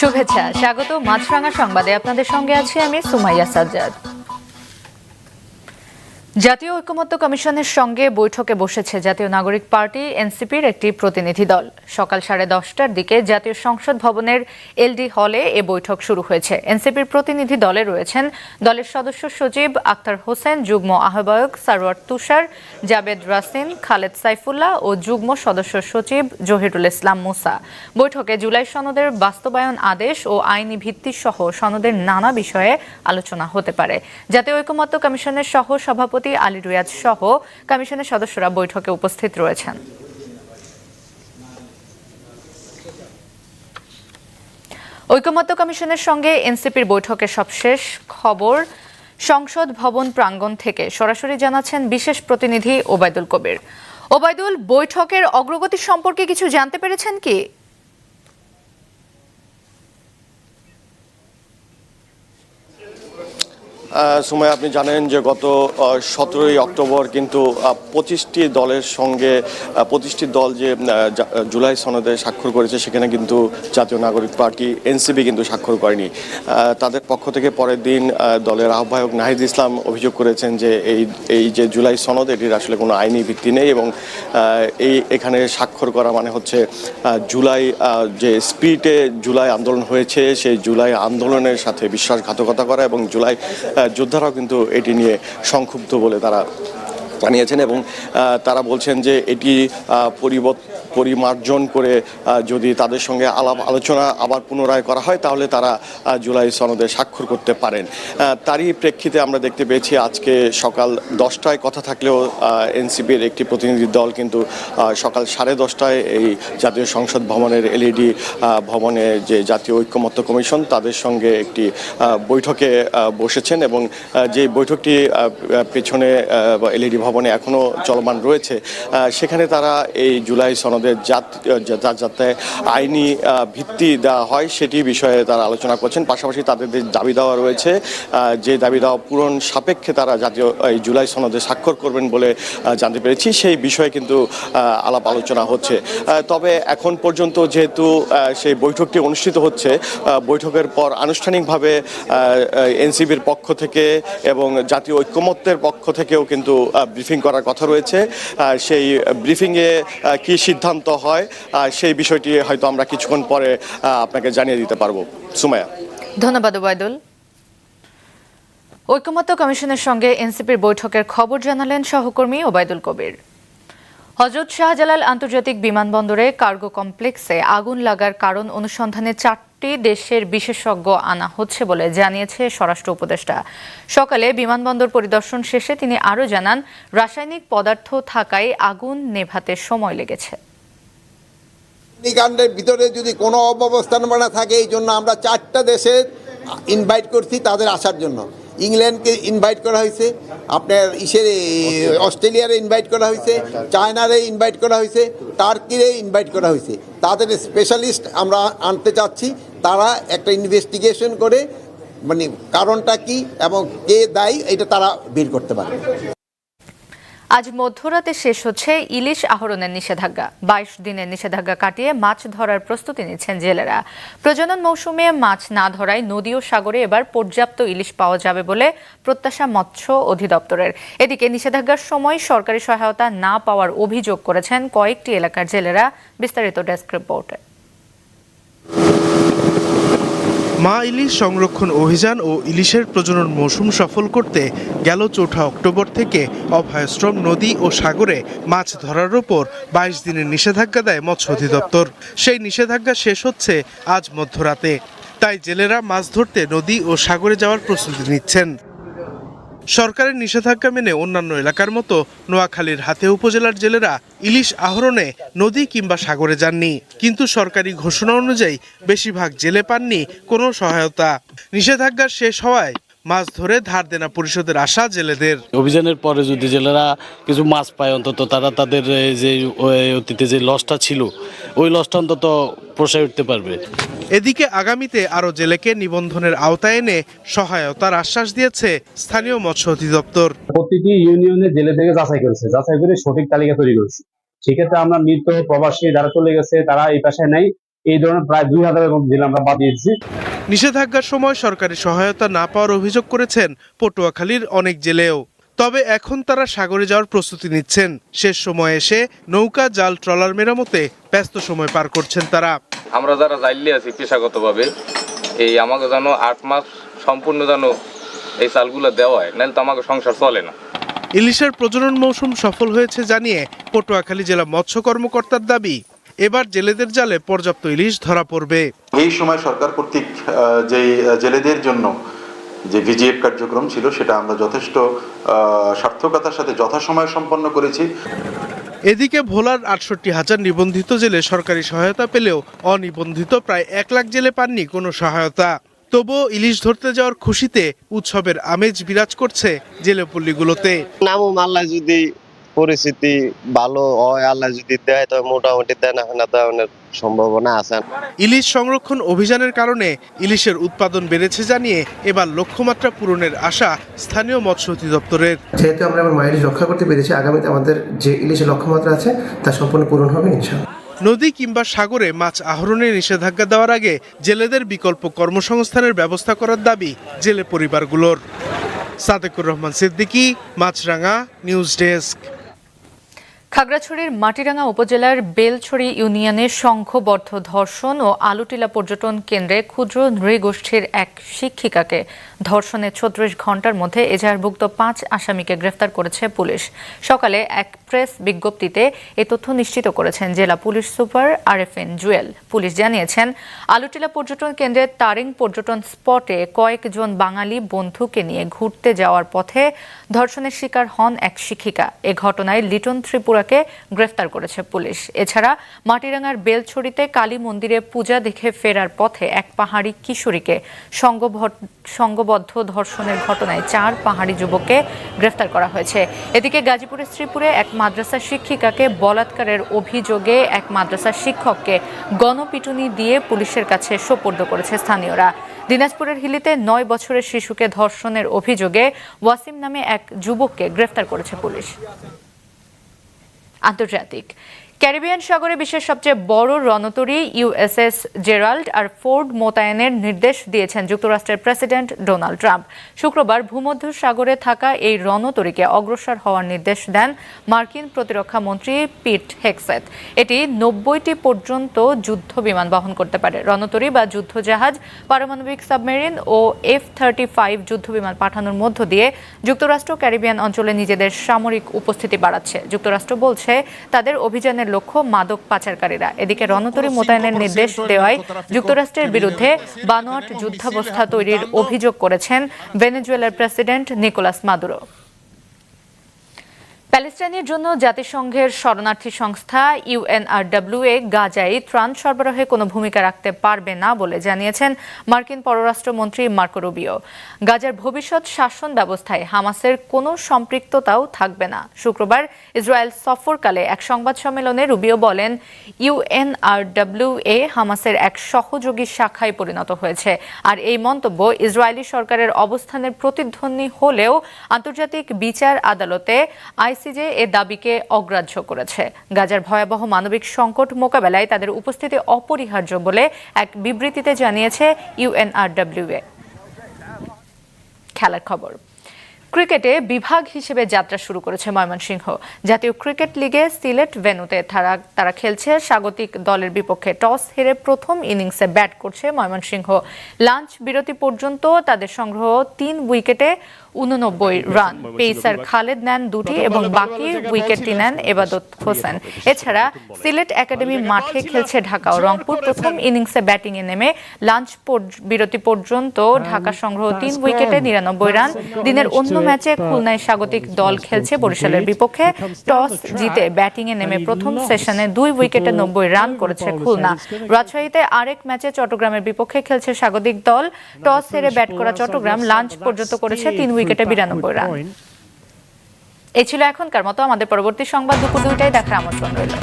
শুভেচ্ছা স্বাগত। মাছরাঙা সংবাদে আপনাদের সঙ্গে আছি আমি সুমাইয়া সাজ্জাদ। জাতীয় ঐকমত্য কমিশনের সঙ্গে বৈঠকে বসেছে জাতীয় নাগরিক পার্টি, এনসিপির একটি প্রতিনিধি দল। সকাল সাড়ে দশটার দিকে জাতীয় সংসদ ভবনের এলডি হলে এ বৈঠক শুরু হয়েছে। এনসিপির প্রতিনিধি দলে রয়েছেন দলের সদস্য সচিব আক্তার হোসেন, যুগ্ম আহ্বায়ক সারোয়ার তুষার, জাবেদ রাসিন, খালেদ সাইফুল্লাহ ও যুগ্ম সদস্য সচিব জহিরুল ইসলাম মুসা। বৈঠকে জুলাই সনদের বাস্তবায়ন আদেশ ও আইনি ভিত্তি সহ সনদের নানা বিষয়ে আলোচনা হতে পারে। জাতীয় ঐকমত্য কমিশনের সহ সভাপতি আলী রিয়াজ সহ কমিশনের সদস্যরা বৈঠকে উপস্থিত রয়েছেন। ঐকমত্য কমিশনের সঙ্গে এনসিপির বৈঠকের সবশেষ খবর, সংসদ ভবন প্রাঙ্গণ থেকে সরাসরি জানাচ্ছেন বিশেষ প্রতিনিধি ওবায়দুল কবির। ওবায়দুল, বৈঠকের অগ্রগতি সম্পর্কে কিছু জানতে পেরেছেন কি? সময় আপনি জানেন যে গত সতেরোই অক্টোবর কিন্তু পঁচিশটি দলের সঙ্গে পঁচিশটি দল যে জুলাই সনদে স্বাক্ষর করেছে, সেখানে কিন্তু জাতীয় নাগরিক পার্টি এনসিপি কিন্তু স্বাক্ষর করেনি। তাদের পক্ষ থেকে পরের দিন দলের আহ্বায়ক নাহিদ ইসলাম অভিযোগ করেছেন যে, এই এই যে জুলাই সনদ, এটির আসলে কোনো আইনি ভিত্তি নেই এবং এই, এখানে স্বাক্ষর করা মানে হচ্ছে জুলাই যে স্পিরিটে জুলাই আন্দোলন হয়েছে, সেই জুলাই আন্দোলনের সাথে বিশ্বাসঘাতকতা করা এবং জুলাই যোদ্ধারাও কিন্তু এটি নিয়ে সংক্ষুব্ধ বলে তারা জানিয়েছেন এবং তারা বলছেন যে এটি পরিমার্জন করে যদি তাদের সঙ্গে আলাপ আলোচনা আবার পুনরায় করা হয়, তাহলে তারা জুলাই সনদে স্বাক্ষর করতে পারেন। তারই প্রেক্ষিতে আমরা দেখতে পেয়েছি আজকে সকাল দশটায় কথা থাকলেও এনসিপির একটি প্রতিনিধি দল কিন্তু সকাল সাড়ে দশটায় এই জাতীয় সংসদ ভবনের এলইডি ভবনে যে জাতীয় ঐক্যমত্য কমিশন, তাদের সঙ্গে একটি বৈঠকে বসেছেন এবং যে বৈঠকটি পেছনে এলইডি ভবনে এখনও চলমান রয়েছে। সেখানে তারা এই জুলাই সনদের জাত- যাতে আইনি ভিত্তি দেওয়া হয় সেটি বিষয়ে তারা আলোচনা করছেন। পাশাপাশি তাদের দাবি দেওয়া রয়েছে যে দাবি দেওয়া পূরণ সাপেক্ষে তারা জাতীয়, এই জুলাই সনদে স্বাক্ষর করবেন বলে জানতে পেরেছি। সেই বিষয়ে কিন্তু আলাপ আলোচনা হচ্ছে। তবে এখন পর্যন্ত যেহেতু সেই বৈঠকটি অনুষ্ঠিত হচ্ছে বৈঠকের পর আনুষ্ঠানিকভাবে এনসিবির পক্ষ থেকে এবং জাতীয় ঐক্যমত্যের পক্ষ থেকেও কিন্তু ব্রিফিং করার কথা রয়েছে। সেই ব্রিফিংয়ে কি সিদ্ধান্ত হয় সেই বিষয়টি হয়তো আমরা কিছুক্ষণ পরে আপনাকে জানিয়ে দিতে পারব। সুমায়া ধন্যবাদ, ওবায়দুল। ঐকমত্য কমিশনের সঙ্গে এনসিপির বৈঠকের খবর জানালেন সহকর্মী ওবায়দুল কবির। হজরত শাহজালাল আন্তর্জাতিক বিমানবন্দরে কার্গো কমপ্লেক্সে আগুন লাগার কারণ অনুসন্ধানে চারটি দেশের বিশেষজ্ঞ আনা হচ্ছে বলে জানিয়েছে স্বরাষ্ট্র উপদেষ্টা। সকালে বিমানবন্দর পরিদর্শন শেষে তিনি আরও জানান, রাসায়নিক পদার্থ থাকায় আগুন নেভাতে সময় লেগেছে। অগ্নিকাণ্ডের ভিতরে যদি কোনো অব্যবস্থাপনা থাকে, এই জন্য আমরা চারটা দেশে ইনভাইট করছি তাদের আসার জন্য। ইংল্যান্ডকে ইনভাইট করা হয়েছে, আপনার ইসের অস্ট্রেলিয়ারে ইনভাইট করা হয়েছে, চায়নারে ইনভাইট করা হয়েছে, টার্কিরে ইনভাইট করা হয়েছে। তাদের স্পেশালিস্ট আমরা আনতে চাচ্ছি, তারা একটা ইনভেস্টিগেশন করে মানে কারণটা কি এবং কে দায়ী, এটা তারা বের করতে পারে আজ মধ্যরাতে শেষ হচ্ছে ইলিশ আহরণের নিষেধাজ্ঞা। বাইশ দিনের নিষেধাজ্ঞা কাটিয়ে মাছ ধরার প্রস্তুতি নিচ্ছেন জেলেরা। প্রজনন মৌসুমে মাছ না ধরায় নদী ও সাগরে এবার পর্যাপ্ত ইলিশ পাওয়া যাবে বলে প্রত্যাশা মৎস্য অধিদপ্তরের। এদিকে নিষেধাজ্ঞার সময় সরকারি সহায়তা না পাওয়ার অভিযোগ করেছেন কয়েকটি এলাকার জেলেরা। বিস্তারিত ডেস্ক রিপোর্টে। মা ইলিশ সংরক্ষণ অভিযান ও ইলিশের প্রজনন মৌসুম সফল করতে গেল চৌঠা অক্টোবর থেকে অভয়াশ্রম, নদী ও সাগরে মাছ ধরার ওপর বাইশ দিনের নিষেধাজ্ঞা দেয় মৎস্য অধিদপ্তর। সেই নিষেধাজ্ঞা শেষ হচ্ছে আজ মধ্যরাতে। তাই জেলেরা মাছ ধরতে নদী ও সাগরে যাওয়ার প্রস্তুতি নিচ্ছেন। সরকারের নিষেধাজ্ঞা মেনে অন্যান্য এলাকার মতো নোয়াখালীর হাতে উপজেলার জেলেরা ইলিশ আহরণে নদী কিংবা সাগরে যাননি। কিন্তু সরকারি ঘোষণা অনুযায়ী বেশিরভাগ জেলে পাননি কোনো সহায়তা। নিষেধাজ্ঞা শেষ হওয়ায় মাছ ধরে ধার দেনা পরিশোধের আশা জেলেদের। অভিযানের পরে যদি জেলেরা কিছু মাছ পায় অন্তত তারা তাদের যে অতীতে যে লসটা ছিল ওই লসটা অন্তত পোষায় উঠতে পারবে। এদিকে আগামীতে আরও জেলেকে নিবন্ধনের আওতায় এনে সহায়তার আশ্বাস দিয়েছে স্থানীয় মৎস্য অধিদপ্তর। প্রতিটি ইউনিয়নে জেলে থেকে যাচাই করেছে যাচাই করে সঠিক তালিকা তৈরি করেছে। সেক্ষেত্রে আমরা মৃত প্রবাসী যারা চলে গেছে তারা এই পাশে নেই। এই ধরনের প্রায় দুই হাজারের মতো জেলে আমরা বাদ দিয়েছি। নিষেধাজ্ঞার সময় সরকারি সহায়তা না পাওয়ার অভিযোগ করেছেন পটুয়াখালীর অনেক জেলেও। তবে এখন তারা সাগরে যাওয়ার প্রস্তুতি নিচ্ছেন। শেষ সময় এসে নৌকা জাল ট্রলার মেরামতে ব্যস্ত সময় পার করছেন তারা। আমরা যারা জাইলে আছি পেশাগতভাবে এই আমাকে যেন আট মাস সম্পূর্ণ যেন এই চালগুলো দেওয়া হয় নাহলে তো আমাকে সংসার চলে না। ইলিশের প্রজনন মৌসুম সফল হয়েছে জানিয়ে পটুয়াখালী জেলা মৎস্য কর্মকর্তার দাবি এবার জেলেদের জালে পর্যাপ্ত ইলিশ ধরা পড়বে। এই সময় সরকার কর্তৃক যে জেলেদের জন্য যে ভিজিএফ কার্যক্রম ছিল সেটা আমরা যথেষ্ট সার্থকতার সাথে যথাসময়ে সম্পন্ন করেছি। এদিকে ভোলার আটষট্টি হাজার নিবন্ধিত জেলে সরকারি সহায়তা পেলেও অনিবন্ধিত প্রায় এক লাখ জেলে পাননি কোনো সহায়তা। তবুও ইলিশ ধরতে যাওয়ার খুশিতে উৎসবের আমেজ বিরাজ করছে জেলেপল্লিগুলোতে নামও মাল্লা যদি পরিস্থিতি ভালো হয় আল্লাহ যদি দেয় তবে মোটামুটি দেনা ফেনা দেওয়ার সম্ভাবনা আছে ইলিশ সংরক্ষণ অভিযানের কারণে ইলিশের উৎপাদন বেড়েছে জানিয়ে এবার লক্ষ্যমাত্রা পূরণের আশা স্থানীয় মৎস্য অধিদপ্তরের। যেহেতু আমরা আমার মায়ের রক্ষা করতে পেরেছি আগামীতে আমাদের যে ইলিশের লক্ষ্যমাত্রা আছে তা সম্পূর্ণ পূরণ হবে ইনশাআল্লাহ। নদী কিংবা সাগরে মাছ আহরণে নিষেধাজ্ঞা দেওয়ার আগে জেলেদের বিকল্প কর্মসংস্থানের ব্যবস্থা করার দাবি জেলে পরিবারগুলোর। Sadekur Rahman Siddiqui Maasranga news desk. খাগড়াছড়ির মাটিরাঙ্গা উপজেলার বেলছড়ি ইউনিয়নে সংঘবদ্ধ ধর্ষণ ও আলুটিলা পর্যটন কেন্দ্রে ক্ষুদ্র নৃগোষ্ঠীর এক শিক্ষিকাকে ধর্ষণের ছত্রিশ ঘণ্টার মধ্যে এজাহারভুক্ত পাঁচ আসামিকে গ্রেফতার করেছে পুলিশ। সকালে এক প্রেস বিজ্ঞপ্তিতে এ তথ্য নিশ্চিত করেছেন জেলা police super RFN Jewel. Police জানিয়েছেন, আলুটিলা পর্যটন কেন্দ্রের তারিং পর্যটন স্পটে কয়েকজন বাঙালি বন্ধুকে নিয়ে ঘুরতে যাওয়ার পথে ধর্ষণের শিকার হন এক শিক্ষিকা। এ ঘটনায় লিটন ত্রিপুরাকে গ্রেফতার করেছে পুলিশ। এছাড়া মাটিরাঙ্গার বেলছড়িতে কালী মন্দিরে পূজা দেখে ফেরার পথে এক পাহাড়ি কিশোরীকে সংঘবদ্ধ ধর্ষণের ঘটনায় চার পাহাড়ি যুবককে গ্রেফতার করা হয়েছে। এদিকে গাজীপুরের শ্রীপুরে এক মাদ্রাসা শিক্ষিকাকে বলাৎকারের অভিযোগে এক মাদ্রাসা শিক্ষককে গণপিটুনি দিয়ে পুলিশের কাছে সোপর্দ করেছে স্থানীয়রা। দিনাজপুরের হিলিতে নয় বছরের শিশুকে ধর্ষণের অভিযোগে ওয়াসিম নামে এক যুবককে গ্রেফতার করেছে পুলিশ। আন্তর্জাতিক ক্যারিবিয়ান সাগরে বিশ্বের সবচেয়ে বড় রণতরী ইউএসএস জেরাল্ড আর ফোর্ড মোতায়েনের নির্দেশ দিয়েছেন যুক্তরাষ্ট্রের প্রেসিডেন্ট ডোনাল্ড ট্রাম্প। শুক্রবার ভূমধ্য সাগরে থাকা এই রণতরীকে অগ্রসর হওয়ার নির্দেশ দেন মার্কিন প্রতিরক্ষা মন্ত্রী পিট হেক্সেট এটি নব্বইটি পর্যন্ত যুদ্ধ বিমান বহন করতে পারে। রণতরী বা যুদ্ধজাহাজ, পারমাণবিক সাবমেরিন ও এফ থার্টি ফাইভ যুদ্ধ বিমান পাঠানোর মধ্য দিয়ে যুক্তরাষ্ট্র ক্যারিবিয়ান অঞ্চলে নিজেদের সামরিক উপস্থিতি বাড়াচ্ছে। যুক্তরাষ্ট্র বলছে, তাদের অভিযানের লক্ষ্য মাদক পাচারকারীরা। এদিকে রণতরী মোতায়েনের নির্দেশ দেওয়ায় যুক্তরাষ্ট্রের বিরুদ্ধে বানোয়াট যুদ্ধাবস্থা তৈরির অভিযোগ করেছেন ভেনেজুয়েলার প্রেসিডেন্ট নিকোলাস মাদুরো। প্যালেস্টাইনের জন্য জাতিসংঘের শরণার্থী সংস্থা ইউএনআরডব্লিউএ গাজায় ত্রাণ সরবরাহে কোনো ভূমিকা রাখতে পারবে না বলে জানিয়েছেন মার্কিন পররাষ্ট্রমন্ত্রী মার্কো রুবিও। গাজার ভবিষ্যৎ শাসন ব্যবস্থায় হামাসের কোনো সম্পৃক্ততাও থাকবে না। শুক্রবার ইসরায়েল সফরকালে এক সংবাদ সম্মেলনে রুবিও বলেন, ইউএনআরডব্লিউএ হামাসের এক সহযোগী শাখায় পরিণত হয়েছে। আর এই মন্তব্য ইসরায়েলি সরকারের অবস্থানের প্রতিধ্বনি হলেও আন্তর্জাতিক বিচার আদালতে আইসিজে এ দাবিকে অগ্রাহ্য করেছে। গাজার ভয়াবহ মানবিক সংকট মোকাবেলায় তাদের উপস্থিতি অপরিহার্য বলে এক বিবৃতিতে জানিয়েছে ইউএনআরডব্লিউএ খেলার খবর। ক্রিকেটে বিভাগ হিসেবে যাত্রা শুরু করেছে ময়মনসিংহ। জাতীয় ক্রিকেট লিগে সিলেট ভেন্যুতে তারা তারা খেলছে স্বাগতিক দলের বিপক্ষে টস হেরে প্রথম ইনিংসে ব্যাট করছে ময়মনসিংহ। লাঞ্চ বিরতি পর্যন্ত তাদের সংগ্রহ তিন উইকেটে উননব্বই রান। পেসার খালেদ নেন দুটি এবং বাকি উইকেটটি নেন এবাদত হোসেন। এছাড়া সিলেট একাডেমি মাঠে খেলছে ঢাকা ও রংপুর প্রথম ইনিংসে ব্যাটিংয়ে নেমে লাঞ্চ বিরতি পর্যন্ত ঢাকা সংগ্রহ তিন উইকেটে নিরানব্বই রান। দিনের অন্য ম্যাচে খুলনায় স্বাগতিক দল খেলছে বরিশালের বিপক্ষে। টস জিতে ব্যাটিংয়ে নেমে প্রথম সেশনে দুই উইকেটে নব্বই রান করেছে খুলনা। রাজশাহীতে আরেক ম্যাচে চট্টগ্রামের বিপক্ষে খেলছে স্বাগতিক দল। টস হেরে ব্যাট করা চট্টগ্রাম লাঞ্চ পর্যন্ত করেছে তিন উইকেটে বিরানব্বই রান। এ ছিল এখনকার মতো। আমাদের পরবর্তী সংবাদ দুপুর দুইটায়। দেখার আমন্ত্রণ রইল।